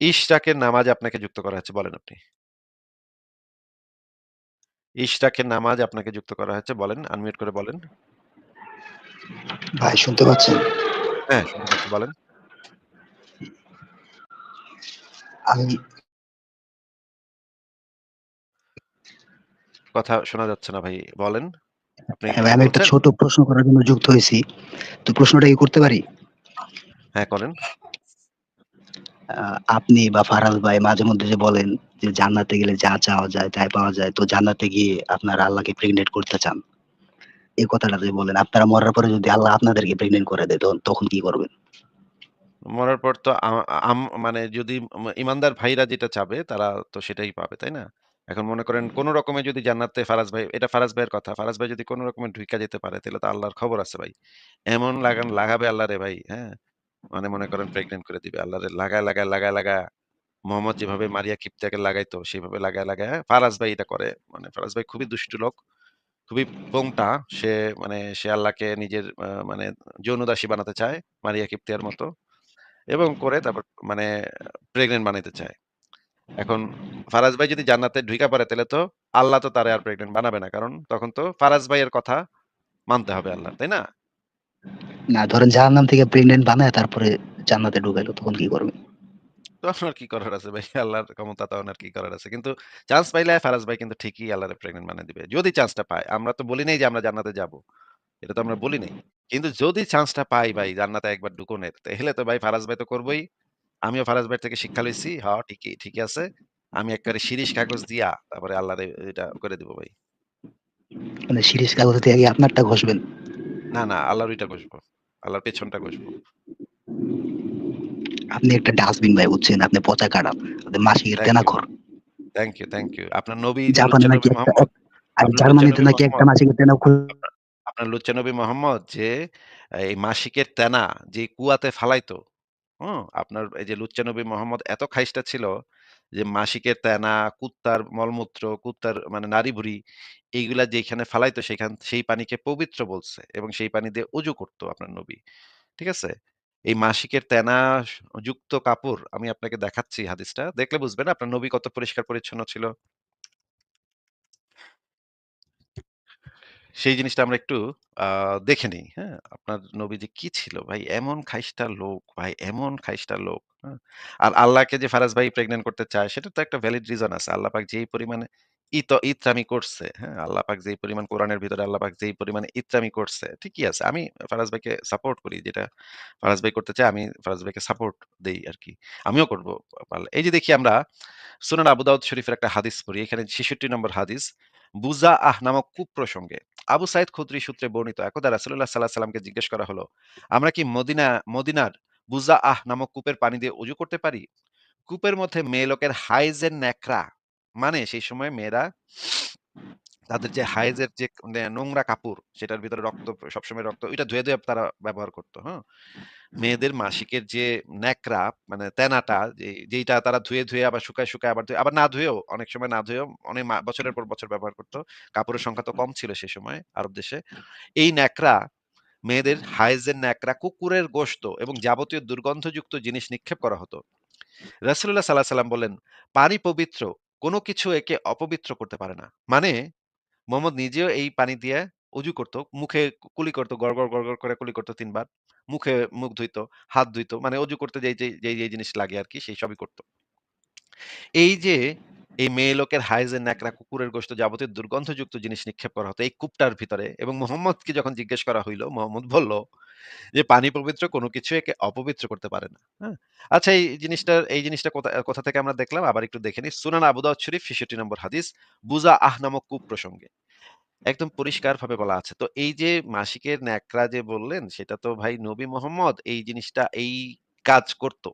ইশরাকের নামাজ আপনাকে যুক্ত করা হয়েছে বলেন আপনি। ইশরাকের নামাজে আপনাকে যুক্ত করা হয়েছে বলেন, আনমিউট করে বলেন। ভাই শুনতে পাচ্ছেন? হ্যাঁ, শুনতে পাচ্ছি বলেন। আমি কথা শোনা যাচ্ছে না ভাই। বলেন। হ্যাঁ আমি একটা ছোট প্রশ্ন করার জন্য যুক্ত হয়েছি। তো প্রশ্নটা কি করতে পারি? হ্যাঁ, করেন। আপনি বা ফারাজ ভাই মাঝে মধ্যে যে বলেন যে জান্নাতে গেলে যা চাওয়া যায় তাই পাওয়া যায়। তো জান্নাতে গিয়ে আপনারা আল্লাহকে প্রেগনেন্ট করতে চান। এই কথাটা যে বললেন, আপনারা মরার পরে যদি আল্লাহ আপনাদেরকে প্রেগনেন্ট করে দেয় তখন কি করবেন? মরার পর তো মানে যদি ইমানদার ভাইরা যেটা চাবে তারা তো সেটাই পাবে, তাই না? এখন মনে করেন কোন রকমে যদি জান্নাতে ফারাজ ভাই এটা ফারাজ ভাইয়ের কথা। ফারাজ ভাই যদি কোন রকমে ঢুইকা যেতে পারে তাহলে তো আল্লাহর খবর আছে ভাই। এমন লাগান লাগাবে আল্লাহরে ভাই, হ্যাঁ? মানে মনে করেন প্রেগন্যান্ট করে দিবে। আল্লাহরে লাগায়, লাগায়, লাগায়, লাগায় মোহাম্মদ যেভাবে মারিয়া কিপ্তিয়াকে লাগাইতো সেভাবে লাগায়, লাগায় ফারাজ ভাই এটা করে। মানে ফারাজ ভাই খুবই দুষ্টু লোক। খুবই পোংটা। সে মানে সে আল্লাহকে নিজের মানে যৌনদাসী বানাতে চায় মারিয়া কিপ্তিয়ার মতো। এবং করে তারপর মানে প্রেগনেন্ট বানাইতে চায়। এখন ফারাজ ভাই যদি জান্নাতে ঢুকা পড়ে তাহলে তো আল্লাহ তো তারে আর প্রেগনেন্ট বানাবে না। কারণ তখন তো ফারাজ ভাইয়ের কথা মানতে হবে আল্লাহ তাই না? না ধরেন জাহান্নাম থেকে প্রেগনেন্ট বানায় তারপরে জান্নাতে ঢুকাইলো তখন কি করবেন? তখন আর কি করার আছে ভাই? আল্লাহর ক্ষমতা তখন আর কি করার আছে? কিন্তু চান্স পাইলে ফারাজ ভাই কিন্তু ঠিকই আল্লাহরে প্রেগন্যান্ট বানায় দিবে। যদি চান্সটা পায়। আমরা তো বলি নাই যে আমরা জান্নাতে যাব। এটা তো আমরা বলি নাই। কিন্তু যদি চান্সটা পাই ভাই জান্নাতে একবার ঢুকনের, তাইলে তো ভাই ফারাজ ভাই তো করবই। আমিও ফারাজ ভাইয়ের থেকে শিক্ষা লইছি। হ ঠিকই, ঠিকই আছে। আমি একবারে শিরিষ কাগজ দিয়া তারপরে আল্লাহরে এটা করে দিব ভাই। মানে শিরীষ কাগজ দিয়ে আগে আপনারটা ঘষবেন? না, না আল্লাহর ওইটা ঘষবো। আল্লাহর পেছনটা ঘষবো। আপনি একটা ডাস্টবিন ভাই বুঝছেন? আপনি পচা কাঁড়া। আপনি thank you. তেনাখর। Thank you, thank you. আপনার নবী জাপানে নাকি জার্মানিতে নাকি একটা মোহাম্মদ মাসিকের তেনাখর আপনার আপনার লুচ্চা নবী মোহাম্মদ যে এই মাসিকের তেনা যে কুয়াতে ফালাইতো, হুম? আপনার এই যে লুচ্চা নবী মোহাম্মদ এত খাইস্টা ছিল যে মাসিকের তেনা, কুত্তার মলমূত্র, কুত্তার মানে নাড়ি-ভুড়ি এইগুলা যেখানে ফালাইতো সেখান সেই পানিকে পবিত্র বলছে এবং সেই পানি দিয়ে ওযু করত আপনার নবী। ঠিক আছে? এই মাসিকের তেনা যুক্ত কাপড় আমি আপনাকে দেখাচ্ছি হাদিসটা। দেখলে বুঝবেন আপনার নবী কত পরিষ্কার পরিচ্ছন্ন ছিল। সেই জিনিসটা আমরা একটু আ দেখে নিই হ্যাঁ? আপনার নবীজি কি ছিল ভাই? এমন খাইস্টা লোক ভাই, এমন খাইস্টা লোক, হ্যাঁ? আর আল্লাহকে যে ফারাজ ভাই প্রেগন্যান্ট করতে চায় সেটা তো একটা ভ্যালিড রিজন আছে। আল্লাহ পাক যেই পরিমাণে ইত ইত্রামি করছে, হ্যাঁ? আল্লাহ পাক যেই পরিমাণ কোরআনের ভিতরে আল্লাহ যেই পরিমাণে ইত্রামি করছে, ঠিকই আছে। আমি ফারাজ ভাইকে সাপোর্ট করি। যেটা ফারাজ ভাই করতে চায় আমি ফারাজ ভাইকে সাপোর্ট দেই আরকি। আমিও করব। এই যে দেখি আমরা সুনান আবু দাউদ শরীফের একটা হাদিস পড়ি। এখানে ৬৬ নম্বর হাদিস। বুজাআহ নামক কুপ্রসঙ্গে আবু সাইদ খুদরি সূত্রে বর্ণিত একদা রাসূলুল্লাহ সাল্লাল্লাহু আলাইহি সাল্লামকে জিজ্ঞেস করা হলো, "আমরা কি মদিনা মদিনার বুজা আহ নামক কূপের পানি দিয়ে উজু করতে পারি?" কূপের মধ্যে মেয়ে লোকের হাইজের ন্যাকড়া মানে সেই সময় মেয়েরা তাদের যে হাইজের যে নোংরা কাপড় সেটার ভিতরে রক্ত সবসময় রক্ত ওইটা ধুয়ে, ধুয়ে তারা ব্যবহার করত, হ্যাঁ? মেয়েদের মাসিকের যে ন্যাকড়া মানে তেনাটা যেইটা তারা ধুয়ে, ধুয়ে আবার শুকায়, শুকায় আবার আবার না ধুয়েও অনেক সময় না ধুয়েও অনেক বছরের পর বছর ব্যবহার করত। কাপড়ের সংখ্যা তো কম ছিল সে সময় আরব দেশে। এই ন্যাকড়া মেয়েদের হাইজের ন্যাকড়া কুকুরের গোশত এবং যাবতীয় দুর্গন্ধযুক্ত জিনিস নিক্ষেপ করা হতো। রাসূলুল্লাহ সাল্লাল্লাহু আলাইহি সাল্লাম বললেন, "পানি পবিত্র, কোন কিছু একে অপবিত্র করতে পারে না।" মানে মোহাম্মদ নিজেও এই পানি দিয়ে উজু করত। মুখে কুলি করতো গড়, গড়, গড়, গড় করে কুলি করত ৩ বার। মুখে মুখ ধুইত, হাত ধুইত। মানে অজু করতে যেই, যেই, যেই জিনিস লাগে আরকি সেই সবই করতো এই যে এই মেয়ে লোকের হাইজের ন্যাকড়া, কুকুরের গোশত যাবতীয় দুর্গন্ধযুক্ত জিনিস নিক্ষেপ করা হতো এই কূপটার ভিতরে এবং মুহাম্মদকে যখন জিজ্ঞেস করা হইল, মুহাম্মদ বলল যে, "পানি পবিত্র কোনো কিছু একে অপবিত্র করতে পারে না।" হ্যাঁ? আচ্ছা এই জিনিসটার এই জিনিসটা কোথা থেকে আমরা দেখলাম আবার একটু দেখে নিই। সুনান আবু দাউদ শরীফ ৬৬ নম্বর হাদিস বুজাআহ নামক কূপ প্রসঙ্গে। একদম পরিষ্কারভাবে বলা আছে। তো এই যে মাসিকের ন্যাকড়া যে বললেন সেটা তো ভাই নবী মোহাম্মদ এই জিনিসটা এই কাজ করত।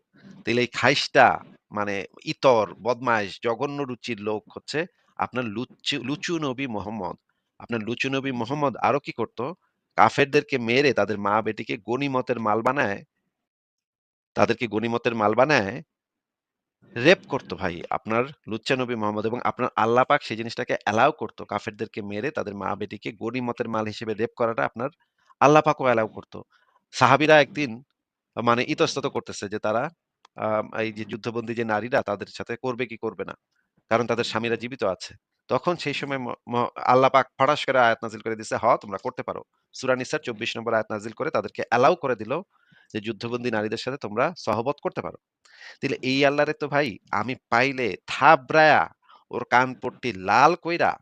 তাইলে এই খাইসটা মানে ইতর, বদমাইশ, জঘন্য রুচির লোক হচ্ছে আপনার লুচ্চু লুচু নবী মোহাম্মদ। আপনার লুচু নবী মোহাম্মদ আরও কি করত? কাফেরদেরকে মেরে তাদের মা-বেটিকে গনিমতের মাল বানায় তাদেরকে গনিমতের মাল বানায় রেপ করত ভাই। আপনার লুচ্চা নবী মোহাম্মদ এবং আপনার আল্লাহ পাক সেই জিনিসটাকে অ্যালাও করত। কাফেরদেরকে মেরে তাদের মা-বেটিকে গনিমতের মাল হিসেবে রেপ করাটা আপনার আল্লাহ পাকও অ্যালাও করত। সাহাবীরা একদিন মানে ইতস্তত করতেছে যে তারা এই যে যুদ্ধবন্দী যে নারীরা তাদের সাথে করবে কি করবে না। কারণ তাদের স্বামীরা জীবিত আছে। তখন সেই সময় আল্লাহ পাক ফড়াস করে আয়াত নাযিল করে দিছে, "হ তোমরা করতে পারো।" সূরা নিসার ২৪ নম্বর আয়াত নাযিল করে তাদেরকে অ্যালাও করে দিল যে যুদ্ধবন্দী নারীদের সাথে তোমরা সহবত করতে পারো। তাইলে এই আল্লাহরে তো ভাই আমি পাইলে থাবড়ায়া ওর কান পট্টি লাল কইরা,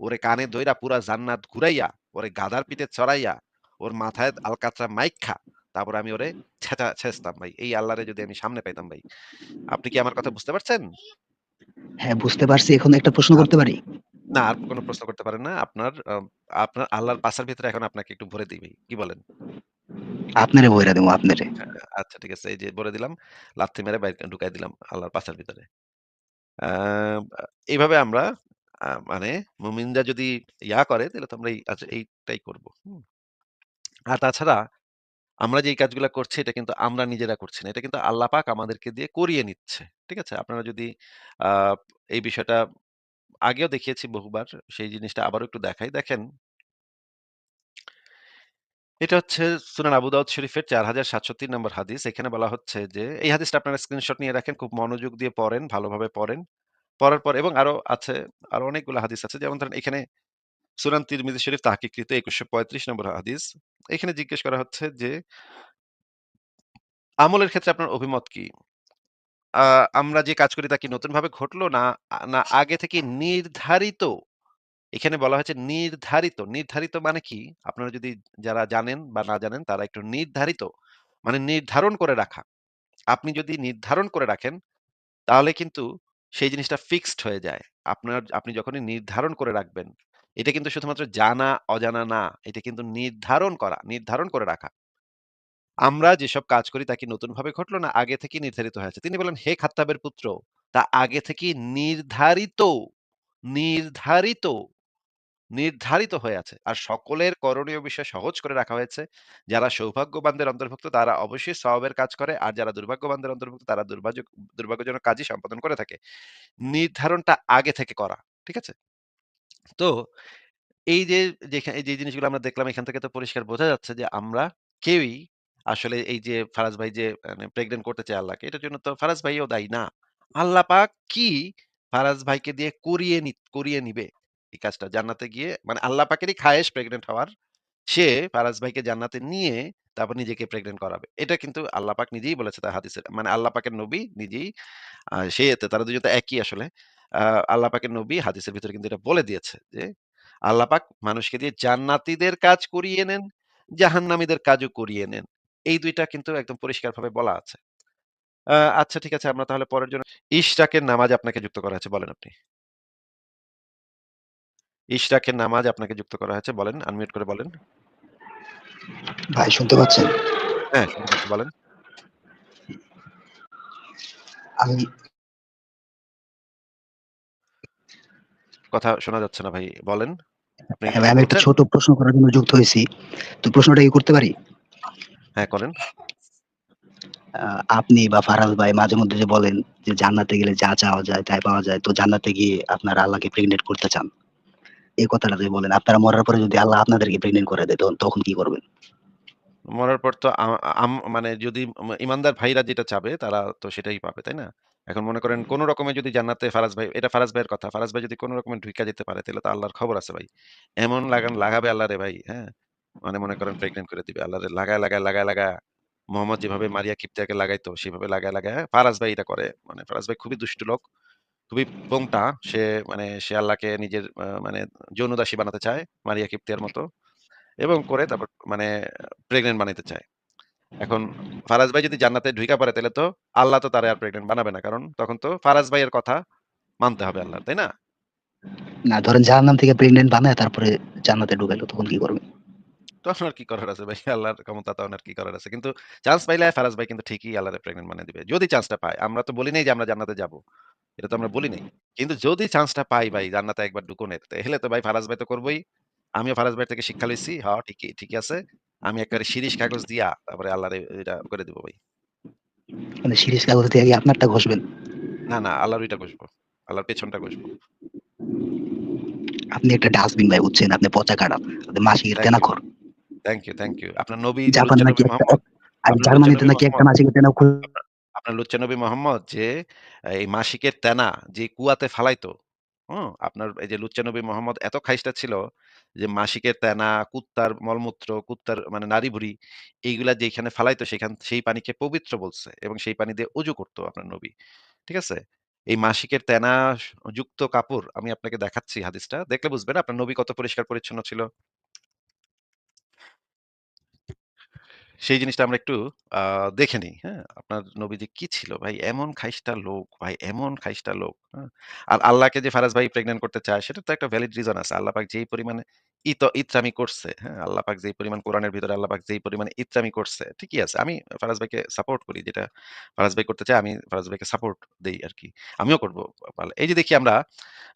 ওরে কানে ধইরা পুরা জান্নাত ঘুরাইয়া, ওরে গাদার পিঠে চড়াইয়া, ওর মাথায় আলকাতরা মাইখ্যা, তারপরে আমি ওরে ছেঁচা ছেঁচতাম ভাই। এই আল্লাহরে যদি আমি সামনে পাইতাম ভাই। আপনি কি আমার কথা বুঝতে পারছেন? হ্যাঁ, বুঝতে পারছি। এখন একটা প্রশ্ন করতে পারি? না, আর কোন প্রশ্ন করতে পারেন না। আপনার আপনার আল্লাহর পাছার ভিতরে এখন আপনাকে একটু ভরে দেই কি বলেন? আপনারে ভইরা দিমু আপনারে। হ্যাঁ, আচ্ছা ঠিক আছে। এই যে ভরে দিলাম। লাথি মেরে বাইর ঢুকাই দিলাম আল্লাহর পাছার ভিতরে। আ আমরা মানে মুমিনরা যদি ইয়া করে তাহলে তো আমরা এই আচ্ছা এইটাই করব। হুম? আর তাছাড়া আমরা যে এই কাজগুলা করছি এটা কিন্তু আমরা নিজেরা করছি না। এটা কিন্তু আল্লাহ পাক আমাদেরকে দিয়ে করিয়ে নিচ্ছে। ঠিক আছে? আপনারা যদি এই বিষয়টা আগেও দেখিয়েছি বহুবার। সেই জিনিসটা আবারও একটু দেখাই। দেখেন এটা হচ্ছে সুনান আবু দাউদ শরীফের ৪৭০৩ নম্বর হাদিস। এখানে বলা হচ্ছে যে এই হাদিসটা আপনারা স্ক্রিনশট নিয়ে রাখেন। খুব মনোযোগ দিয়ে পড়েন, ভালোভাবে পড়েন। পড়ার পর এবং আরও আছে, আরও অনেকগুলো হাদিস আছে। যেমন ধরেন এখানে সুনান তিরমিজি শরীফ তাহকিককৃত ২১৩৫ নম্বর হাদিস। এখানে জিজ্ঞেস করা হচ্ছে যে আমলের ক্ষেত্রে আপনার অভিমত কি? আমরা যে কাজ করি তা কি নতুনভাবে ঘটলো না না আগে থেকে নির্ধারিত? এখানে বলা হয়েছে নির্ধারিত। নির্ধারিত মানে কি? আপনারা যদি যারা জানেন বা না জানেন তারা একটু নির্ধারিত মানে নির্ধারণ করে রাখা। আপনি যদি নির্ধারণ করে রাখেন তাহলে কিন্তু সেই জিনিসটা ফিক্সড হয়ে যায়। আপনার আপনি যখনই নির্ধারণ করে রাখবেন, এটা কিন্তু শুধুমাত্র জানা অজানা না। এটা কিন্তু নির্ধারণ করা, নির্ধারণ করে রাখা। আমরা যেসব কাজ করি তা কি নতুনভাবে ঘটলো না আগে থেকেই নির্ধারিত হয়ে আছে? তিনি বললেন, "হে খাত্তাবের পুত্র, তা আগে থেকেই নির্ধারিত, নির্ধারিত, নির্ধারিত হয়ে আছে। আর সকলের করণীয় বিষয় সহজ করে রাখা হয়েছে। যারা সৌভাগ্যবানদের অন্তর্ভুক্ত তারা অবশ্যই সওয়াবের কাজ করে। আর যারা দুর্ভাগ্যবানদের অন্তর্ভুক্ত তারা দুর্ভাগ্য দুর্ভাগ্যজনক কাজই সম্পাদন করে থাকে।" নির্ধারণটা আগে থেকে করা। ঠিক আছে? তো এই যে যেখা, এই যে জিনিসগুলো আমরা দেখলাম, এখান থেকে তো পরিষ্কার বোঝা যাচ্ছে যে আমরা কেউই আসলে এই যে ফারাজ ভাই যে মানে প্রেগন্যান্ট করতে চায় আল্লাহকে, এটার জন্য তো ফারাজ ভাইও দায়ী না। আল্লাহ পাক কি ফারাজ ভাইকে দিয়ে করিয়ে নি, করিয়ে নিবে এই কাজটা জান্নাতে গিয়ে মানে আল্লাহ পাকেরই খায়েশ প্রেগনেন্ট হওয়ার। সে ফারাজ ভাইকে জান্নাতে নিয়ে তারপর নিজেকে প্রেগনেন্ট করাবে। এটা কিন্তু আল্লাহ পাক নিজেই বলেছে তার হাদিসে। মানে আল্লাহ পাকের নবী নিজেই সে এতে তারা ২ জন তো একই আসলে। আ আল্লাহ পাকের নবী হাদিসের ভিতরে কিন্তু এটা বলে দিয়েছে যে আল্লাহ পাক মানুষকে দিয়ে জান্নাতীদের কাজ করিয়ে নেন, জাহান্নামীদের কাজও করিয়ে নেন। এই ২ টা কিন্তু একদম পরিষ্কারভাবে বলা আছে। আচ্ছা ঠিক আছে আমরা তাহলে পরের জন্য ইশরাকের নামাজ আপনাকে যুক্ত করা হয়েছে বলেন আপনি। ইশরাকের নামাজ আপনাকে যুক্ত করা হয়েছে বলেন, আনমিউট করে বলেন। ভাই শুনতে পাচ্ছেন? হ্যাঁ, শুনতে পাচ্ছি বলেন। আমি কথা শোনা যাচ্ছে না ভাই। বলেন। হ্যাঁ, আমি একটা ছোট প্রশ্ন করার জন্য যুক্ত হইছি। তো প্রশ্নটা কি করতে পারি? হ্যাঁ, করেন। আপনি বা ফারাজ ভাই মাঝে মধ্যে যে বলেন যে জান্নাতে গেলে যা চাওয়া যায় তাই পাওয়া যায়। তো জান্নাতে গিয়ে আপনারা আল্লাহকে করতে চান। এই কথাটা যদি বলেন, আপনারা মরার পরে যদি আল্লাহ আপনাদেরকে প্রেগন্যান্ট করে দেয় তখন তখন কি করবেন? মরার পর তো মানে যদি ইমানদার ভাইরা যেটা চাবে তারা তো সেটাই পাবে, তাই না? এখন মনে করেন কোন রকমে যদি জান্নাতে ফারাজ ভাই এটা ফারাজ ভাইয়ের কথা। ফারাজ ভাই যদি কোন রকমে ঢুইকা যেতে পারে তাহলে তো আল্লাহর খবর আছে ভাই। এমন লাগান লাগাবে আল্লাহরে ভাই, হ্যাঁ? মানে মনে করেন প্রেগন্যান্ট করে দিবে। আল্লাহরে লাগায়, লাগায়, লাগায়, লাগায়া মোহাম্মদ যেভাবে মারিয়া কিপ্তিয়াকে লাগাইতো সেভাবে লাগায়, লাগায়া ফারাজ ভাই এটা করে। মানে ফারাজ ভাই খুবই দুষ্ট লোক। খুবই পোংটা। সে মানে সে আল্লাহকে নিজের মানে যৌনদাসী বানাতে চায় মারিয়া কিপ্তিয়ার মতো এবং করে তারপর মানে প্রেগনেন্ট বানাইতে চায়। এখন ফারাজ ভাই যদি জান্নাতে ঢুইকা পড়ে তাইলে তো আল্লাহ তো তারে আর প্রেগন্যান্ট বানাবে না। কারণ তখন তো ফারাজ ভাইয়ের কথা মানতে হবে আল্লাহর, তাই না? না ধরেন জাহান্নাম থেকে প্রেগন্যান্ট বানায় তারপরে জান্নাতে ঢুকাইলো তখন কি করবেন? তখন আর কি করার আছে ভাই? আল্লাহর ক্ষমতা তখন আর কি করার আছে? কিন্তু চান্স পাইলে ফারাজ ভাই কিন্তু ঠিকই আল্লাহরে প্রেগন্যান্ট বানায় দিবে। যদি চান্সটা পায়। আমরা তো বলি নাই যে আমরা জান্নাতে যাব। এটা তো আমরা বলি নাই। কিন্তু যদি চান্সটা পাই ভাই জান্নাতে একবার ঢুকুনের, তাইলে তো ভাই ফারাজ ভাই তো করবই। আমিও ফারাজ ভাইয়ের থেকে শিক্ষা লইছি। হ ঠিকই, ঠিকই আছে। আমি একেবারে শিরীষ কাগজ দিয়া তারপরে আল্লাহরে এটা করে দিব ভাই। মানে শিরীষ কাগজ দিয়ে আগে আপনারটা ঘষবেন। না, না আল্লাহর ওইটা ঘষবো। আল্লাহর পেছনটা ঘষবো। আপনি একটা ডাস্টবিন ভাই বুঝছেন? আপনি পচা কাটা। Thank you, তেনাখর। Thank you, thank you. আপনার নবী জাপানে নাকি আর জার্মানিতে নাকি একটা। মাসিকের তেনাখর আপনার আপনার লুচ্চা নবী মোহাম্মদ যে এই মাসিকের তেনা যে কুয়াতে ফালাইতো, হুম? আপনার এই যে লুচ্চানবী মোহাম্মদ এত খাইস্টা ছিল যে মাসিকের তেনা, কুত্তার মলমূত্র, কুত্তার মানে নাড়ি-ভুড়ি এইগুলা যেখানে ফালাইতো সেখান সেই পানিকে পবিত্র বলছে এবং সেই পানি দিয়ে উজু করতো আপনার নবী। ঠিক আছে? এই মাসিকের তেনা যুক্ত কাপড় আমি আপনাকে দেখাচ্ছি হাদিসটা। দেখলে বুঝবেন আপনার নবী কত পরিষ্কার পরিচ্ছন্ন ছিল। সেই জিনিসটা আমরা একটু দেখে নিই হ্যাঁ? আপনার নবীজি কি ছিল ভাই? এমন খাইস্টা লোক ভাই, এমন খাইস্টা লোক, হ্যাঁ? আর আল্লাহকে যে ফারাজ ভাই প্রেগনেন্ট করতে চায় সেটা তো একটা ভ্যালিড রিজন আছে। আল্লাহ পাক যেই পরিমাণে ইত ইত্রামি করছে, হ্যাঁ? আল্লাহ পাক যেই পরিমাণ কোরআনের ভিতরে আল্লাহ পাক যেই পরিমাণে ইত্রামি করছে, ঠিকই আছে। আমি ফারাজ ভাইকে সাপোর্ট করি। যেটা ফারাজ ভাই করতে চাই আমি ফারাজ ভাইকে সাপোর্ট দেই আরকি। আমিও করব। এই যে দেখি আমরা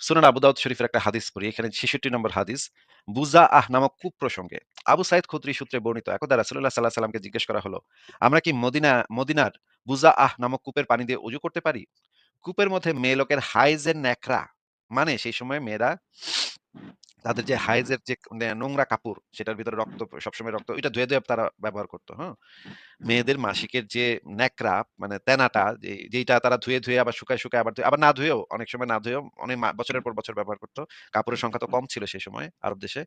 সুনান আবু দাউদ শরীফের একটা হাদিস পড়ি। এখানে ৬৬ নম্বর হাদিস। বুজা আহ নামক কূপ প্রসঙ্গে। আবু সাইদ খুদরি সূত্রে বর্ণিত একদা রাসূলুল্লাহ সাল্লাল্লাহু আলাইহি সাল্লামকে জিজ্ঞেস করা হলো, "আমরা কি মদিনা মদিনার বুজা আহ নামক কূপের পানি দিয়ে উজু করতে পারি?" কূপের মধ্যে মেয়ে লোকের হাইজের ন্যাকড়া, মানে সেই সময় মেয়েরা তাদের যে হাইজের যে নোংরা কাপড়, সেটার ভিতরে রক্ত সবসময় রক্ত ওইটা ধুয়ে, ধুয়ে তারা ব্যবহার করত, হ্যাঁ? মেয়েদের মাসিকের যে ন্যাকড়া মানে তেনাটা যে যেইটা তারা ধুয়ে, ধুয়ে আবার শুকায়, শুকায় আবার আবার না ধুয়েও অনেক সময় না ধুয়েও অনেক বছরের পর বছর ব্যবহার করত। কাপড়ের সংখ্যা তো কম ছিল সেই সময় আরব দেশে।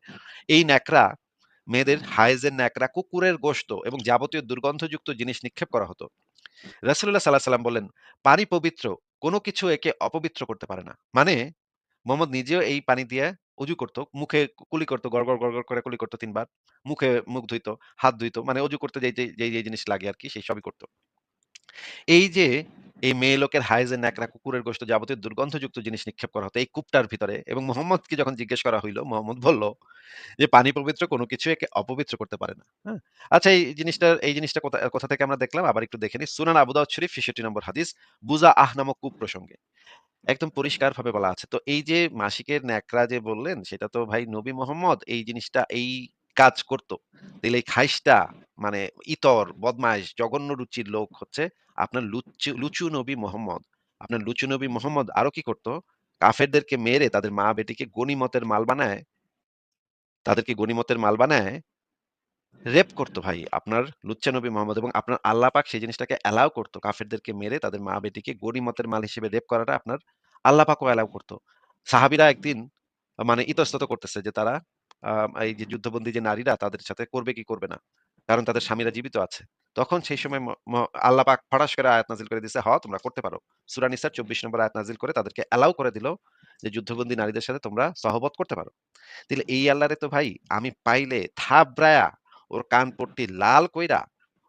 এই ন্যাকড়া মেয়েদের হায়েজের ন্যাকড়া, কুকুরের গোশত এবং যাবতীয় দুর্গন্ধযুক্ত জিনিস নিক্ষেপ করা হতো। রাসূলুল্লাহ সাল্লাল্লাহু আলাইহি সাল্লাম বললেন, "পানি পবিত্র, কোনো কিছু একে অপবিত্র করতে পারে না।" মানে মোহাম্মদ নিজেও এই পানি দিয়ে অজু করত। মুখে কুলি করত, গড়, গড়, গড়, করে কুলি করত ৩ বার। মুখে মুখ ধুইত, হাত ধুইত। মানে অজু করতে যেই, যেই, যেই জিনিস লাগে আরকি সেই সবই করত। এই যে এই মেয়ে লোকের হাইজের ন্যাকড়া, কুকুরের গোশত যাবতীয় দুর্গন্ধযুক্ত জিনিস নিক্ষেপ করা হতো এই কূপটার ভিতরে এবং মুহাম্মদকে যখন জিজ্ঞেস করা হইল, মুহাম্মদ বলল যে, "পানি পবিত্র কোনো কিছু একে অপবিত্র করতে পারে না।" হ্যাঁ? আচ্ছা এই জিনিসটা এই জিনিসটা কোথা থেকে আমরা দেখলাম আবার একটু দেখে নিই। সুনান আবুদাউদ শরীফ ৬৬ নম্বর হাদিস বুজাআহ নামক কূপ প্রসঙ্গে। একদম পরিষ্কারভাবে বলা আছে। তো এই যে মাসিকের ন্যাকড়া যে বললেন সেটা তো ভাই নবী মোহাম্মদ এই জিনিসটা এই কাজ করত। তাইলে এই খাইসটা মানে ইতর, বদমাইশ, জঘন্য রুচির লোক হচ্ছে আপনার লুচু নবী মোহাম্মদ। আপনার লুচু নবী মোহাম্মদ আরও কি করত? কাফেরদেরকে মেরে তাদের মা-বেটিকে গনিমতের মাল বানায় তাদেরকে গনিমতের মাল বানায় রেপ করতো ভাই। আপনার লুচ্চা নবী মোহাম্মদ এবং আপনার আল্লাহ পাক সেই জিনিসটাকে অ্যালাও করতো কাফেরদেরকে মেরে তাদের মা-বেটিকে গনিমতের মাল হিসেবে রেপ করাটা আপনার আল্লাহ পাকও অ্যালাও করত। সাহাবীরা একদিন মানে ইতস্তত করতেছে যে তারা এই যে যুদ্ধবন্দী যে নারীরা তাদের সাথে করবে কি করবে না। কারণ তাদের স্বামীরা জীবিত আছে। তখন সেই সময় ম ম আল্লাহ পাক ফটাস করে আয়াত নাজিল করে দিছে, "হ তোমরা করতে পারো।" সূরা নিসার ২৪ নম্বর আয়াত নাজিল করে তাদেরকে অ্যালাও করে দিল যে যুদ্ধবন্দী নারীদের সাথে তোমরা সহবত করতে পারো। তাইলে এই আল্লাহরে তো ভাই আমি পাইলে থাবড়ায়া ওর কান পট্টি লাল কইরা,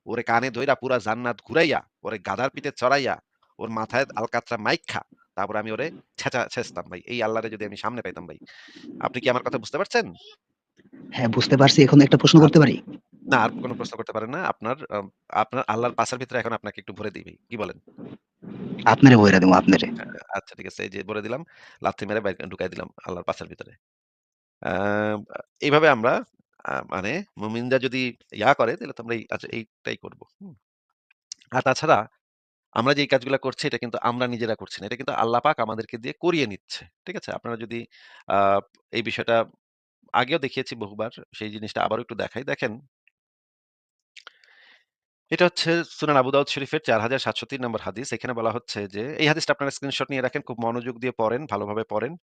ওরে কানে ধইরা পুরা জান্নাত ঘুরাইয়া, ওরে গাধার পিঠে চড়াইয়া, ওর মাথায় আলকাতরা মাইখ্যা, তারপরে আমি ওরে ছেঁচা ছেঁচতাম ভাই। এই আল্লাহরে যদি আমি সামনে পাইতাম ভাই। আপনি কি আমার কথা বুঝতে পারছেন? হ্যাঁ, বুঝতে পারছি। এখন একটা প্রশ্ন করতে। পারি? না আর কোন প্রশ্ন করতে পারেন না। আপনার আপনার আল্লাহর পাছার ভিতরে এখন আপনাকে একটু ভরে দেই। কি বলেন? আপনারে ভইরা দিমু আপনারে। আচ্ছা ঠিক আছে। এই যে ভরে দিলাম। লাথি মেরে বাইর ঢুকাই দিলাম আল্লাহর পাছার ভিতরে। এইভাবে আমরা মানে মুমিনরা যদি ইয়া করে তাহলে তো আমরা এই আচ্ছা এইটাই করব। আর তাছাড়া আমরা যে কাজগুলা করছি এটা কিন্তু আমরা নিজেরা করছি না। এটা কিন্তু আল্লাহ পাক আমাদেরকে দিয়ে করিয়ে নিচ্ছে। ঠিক আছে? আপনারা যদি এই বিষয়টা আগেও দেখিয়েছি বহুবার। সেই জিনিসটা আবারও একটু দেখাই। দেখেন এটা হচ্ছে সুনান আবু দাউদ শরীফের ৪৭০৩ নম্বর হাদিস। এখানে বলা হচ্ছে যে এই হাদিসটা আপনারা স্ক্রিনশট নিয়ে রাখেন। খুব মনোযোগ দিয়ে পড়েন, ভালোভাবে পড়েন।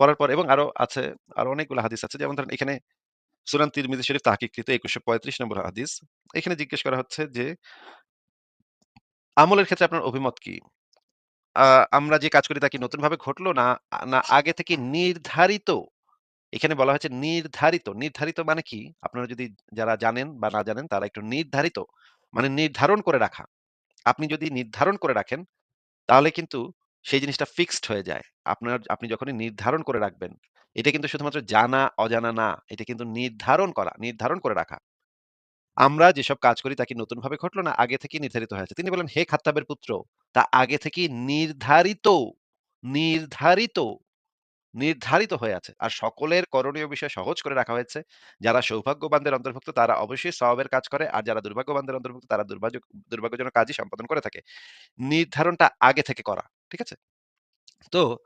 পড়ার পর এবং আরও আছে, আরও অনেকগুলো হাদিস আছে। যেমন ধরেন এখানে সুনান তিরমিজি শরীফ তাহকিককৃত ২১৩৫ নম্বর হাদিস। এখানে জিজ্ঞেস করা হচ্ছে যে আমলের ক্ষেত্রে আপনার অভিমত কি? আমরা যে কাজ করি তা কি নতুনভাবে ঘটলো না না আগে থেকে নির্ধারিত? এখানে বলা হয়েছে নির্ধারিত। নির্ধারিত মানে কি? আপনারা যদি যারা জানেন বা না জানেন তারা একটু নির্ধারিত মানে নির্ধারণ করে রাখা। আপনি যদি নির্ধারণ করে রাখেন তাহলে কিন্তু সেই জিনিসটা ফিক্সড হয়ে যায়। আপনার আপনি যখনই নির্ধারণ করে রাখবেন, এটা কিন্তু শুধুমাত্র জানা অজানা না। এটা কিন্তু নির্ধারণ করা, নির্ধারণ করে রাখা। আমরা যেসব কাজ করি তা কি নতুনভাবে ঘটলো না আগে থেকেই নির্ধারিত হয়েছে। তিনি বললেন, "হে খাত্তাবের পুত্র, তা আগে থেকেই নির্ধারিত, নির্ধারিত, নির্ধারিত হয়ে আছে। আর সকলের করণীয় বিষয় সহজ করে রাখা হয়েছে। যারা সৌভাগ্যবানদের অন্তর্ভুক্ত তারা অবশ্যই সওয়াবের কাজ করে। আর যারা দুর্ভাগ্যবানদের অন্তর্ভুক্ত তারা দুর্ভাগ্য দুর্ভাগ্যজনক কাজই সম্পাদন করে থাকে।" নির্ধারণটা আগে থেকে করা। ঠিক আছে? তো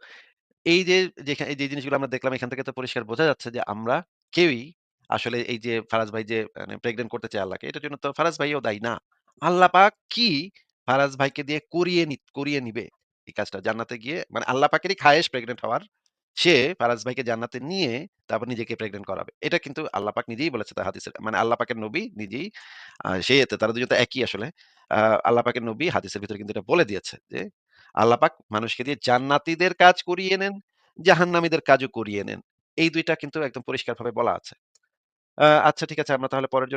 এই যে যেখা এই যে জিনিসগুলো আমরা দেখলাম এখান থেকে তো পরিষ্কার বোঝা যাচ্ছে যে আমরা কেউই আসলে এই যে ফারাজ ভাই যে মানে প্রেগন্যান্ট করতে চায় আল্লাহকে, এটার জন্য তো ফারাজ ভাইও দায়ী না। আল্লাহ পাক কি ফারাজ ভাইকে দিয়ে করিয়ে করিয়ে নিবে এই কাজটা জান্নাতে গিয়ে মানে আল্লাহ পাকেরই খায়েশ প্রেগন্যান্ট হওয়ার। সে ফারাজ ভাইকে জান্নাতে নিয়ে তারপর নিজেকে প্রেগন্যান্ট করাবে। এটা কিন্তু আল্লাহ পাক নিজেই বলেছে তার হাদিসে। মানে আল্লাহ পাকের নবী নিজেই সে তারা ২ জন তো একই আসলে। আল্লাহ পাকের নবী হাদিসের ভিতরে কিন্তু এটা বলে দিয়েছে যে, আল্লাহ পাক মানুষকে দিয়ে জান্নাতিদের কাজ করিয়ে নেন, জাহান্নামীদের কাজও করিয়ে নেন। এই দুইটা কিন্তু একদম পরিষ্কারভাবে বলা আছে। আচ্ছা ঠিক আছে আমরা তাহলে পরের জন